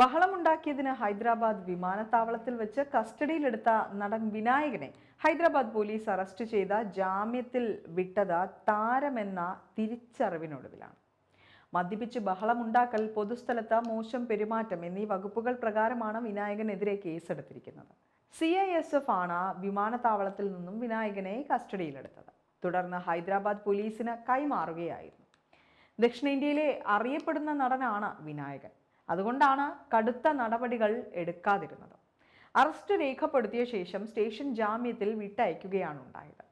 ബഹളമുണ്ടാക്കിയതിന് ഹൈദരാബാദ് വിമാനത്താവളത്തിൽ വെച്ച് കസ്റ്റഡിയിലെടുത്ത നടൻ വിനായകനെ ഹൈദരാബാദ് പോലീസ് അറസ്റ്റ് ചെയ്ത ജാമ്യത്തിൽ വിട്ടത് താരമെന്ന തിരിച്ചറിവിനൊടുവിലാണ്. മദ്യപിച്ച് ബഹളമുണ്ടാക്കൽ പൊതുസ്ഥലത്ത് മോശം പെരുമാറ്റം എന്നീ വകുപ്പുകൾ പ്രകാരമാണ് വിനായകനെതിരെ കേസെടുത്തിരിക്കുന്നത്. സി ഐ എസ് എഫ് ആണ് വിമാനത്താവളത്തിൽ നിന്നും വിനായകനെ കസ്റ്റഡിയിലെടുത്തത്. തുടർന്ന് ഹൈദരാബാദ് പോലീസിന് കൈമാറുകയായിരുന്നു. ദക്ഷിണേന്ത്യയിലെ അറിയപ്പെടുന്ന നടനാണ് വിനായകൻ. അതുകൊണ്ടാണ് കടുത്ത നടപടികൾ എടുക്കാതിരുന്നത്. അറസ്റ്റ് രേഖപ്പെടുത്തിയ ശേഷം സ്റ്റേഷൻ ജാമ്യത്തിൽ വിട്ടയക്കുകയാണ് ഉണ്ടായത്.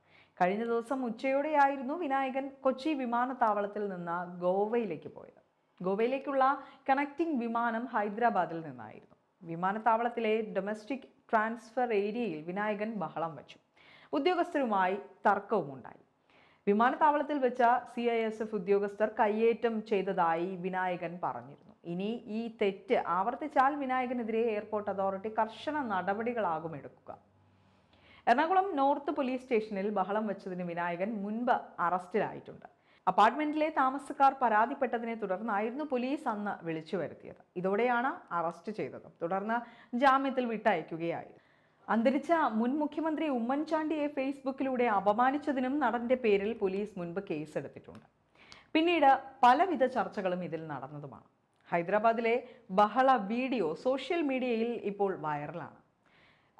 കഴിഞ്ഞ ദിവസം ഉച്ചയോടെയായിരുന്നു വിനായകൻ കൊച്ചി വിമാനത്താവളത്തിൽ നിന്ന് ഗോവയിലേക്ക് പോയത്. ഗോവയിലേക്കുള്ള കണക്റ്റിംഗ് വിമാനം ഹൈദരാബാദിൽ നിന്നായിരുന്നു. വിമാനത്താവളത്തിലെ ഡൊമസ്റ്റിക് ട്രാൻസ്ഫർ ഏരിയയിൽ വിനായകൻ ബഹളം വച്ചു. ഉദ്യോഗസ്ഥരുമായി തർക്കവുമുണ്ടായി. വിമാനത്താവളത്തിൽ വെച്ച സി ഐ എസ് എഫ് ഉദ്യോഗസ്ഥർ കയ്യേറ്റം ചെയ്തതായി വിനായകൻ പറഞ്ഞിരുന്നു. ഇനി ഈ തെറ്റ് ആവർത്തിച്ചാൽ വിനായകനെതിരെ എയർപോർട്ട് അതോറിറ്റി കർശന നടപടികളാകും എടുക്കുക. എറണാകുളം നോർത്ത് പോലീസ് സ്റ്റേഷനിൽ ബഹളം വെച്ചതിന് വിനായകൻ മുൻപ് അറസ്റ്റിലായിട്ടുണ്ട്. അപ്പാർട്ട്മെന്റിലെ താമസക്കാർ പരാതിപ്പെട്ടതിനെ തുടർന്നായിരുന്നു പോലീസ് അന്ന് വിളിച്ചു വരുത്തിയത്. ഇതോടെയാണ് അറസ്റ്റ് ചെയ്തത്. തുടർന്ന് ജാമ്യത്തിൽ വിട്ടയക്കുകയായിരുന്നു. അന്തരിച്ച മുൻ മുഖ്യമന്ത്രി ഉമ്മൻചാണ്ടിയെ ഫേസ്ബുക്കിലൂടെ അപമാനിച്ചതിനും നടന്റെ പേരിൽ പോലീസ് മുൻപ് കേസെടുത്തിട്ടുണ്ട്. പിന്നീട് പലവിധ ചർച്ചകളും ഇതിൽ നടന്നതുമാണ്. ഹൈദരാബാദിലെ ബഹള വീഡിയോ സോഷ്യൽ മീഡിയയിൽ ഇപ്പോൾ വൈറലാണ്.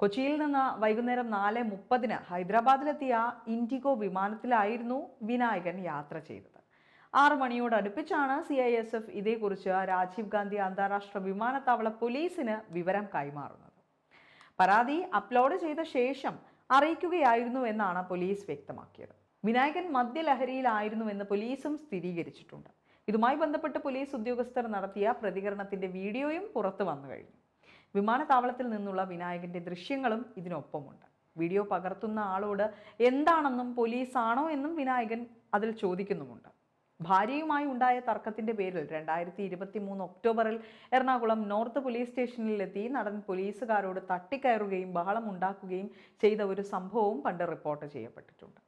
കൊച്ചിയിൽ നിന്ന് വൈകുന്നേരം നാല് മുപ്പതിന് ഹൈദരാബാദിലെത്തിയ ഇൻഡിഗോ വിമാനത്തിലായിരുന്നു വിനായകൻ യാത്ര ചെയ്തത്. ആറ് മണിയോടടുപ്പിച്ചാണ് സി ഐ എസ് എഫ് ഇതേക്കുറിച്ച് രാജീവ് ഗാന്ധി അന്താരാഷ്ട്ര വിമാനത്താവള പോലീസിന് വിവരം കൈമാറുന്നത്. പരാതി അപ്ലോഡ് ചെയ്ത ശേഷം അറിയിക്കുകയായിരുന്നു എന്നാണ് പോലീസ് വ്യക്തമാക്കിയത്. വിനായകൻ മദ്യലഹരിയിലായിരുന്നുവെന്ന് പോലീസും സ്ഥിരീകരിച്ചിട്ടുണ്ട്. ഇതുമായി ബന്ധപ്പെട്ട് പോലീസ് ഉദ്യോഗസ്ഥർ നടത്തിയ പ്രതികരണത്തിന്റെ വീഡിയോയും പുറത്തു വന്നു കഴിഞ്ഞു. വിമാനത്താവളത്തിൽ നിന്നുള്ള വിനായകന്റെ ദൃശ്യങ്ങളും ഇതിനൊപ്പമുണ്ട്. വീഡിയോ പകർത്തുന്ന ആളോട് എന്താണെന്നും പോലീസാണോ എന്നും വിനായകൻ അതിൽ ചോദിക്കുന്നുമുണ്ട്. ഭാര്യയുമായി ഉണ്ടായ തർക്കത്തിന്റെ പേരിൽ രണ്ടായിരത്തി ഇരുപത്തി മൂന്ന് ഒക്ടോബറിൽ എറണാകുളം നോർത്ത് പോലീസ് സ്റ്റേഷനിലെത്തി നടൻ പോലീസുകാരോട് തട്ടിക്കയറുകയും ബഹളം ഉണ്ടാക്കുകയും ചെയ്ത ഒരു സംഭവവും പണ്ട് റിപ്പോർട്ട് ചെയ്യപ്പെട്ടിട്ടുണ്ട്.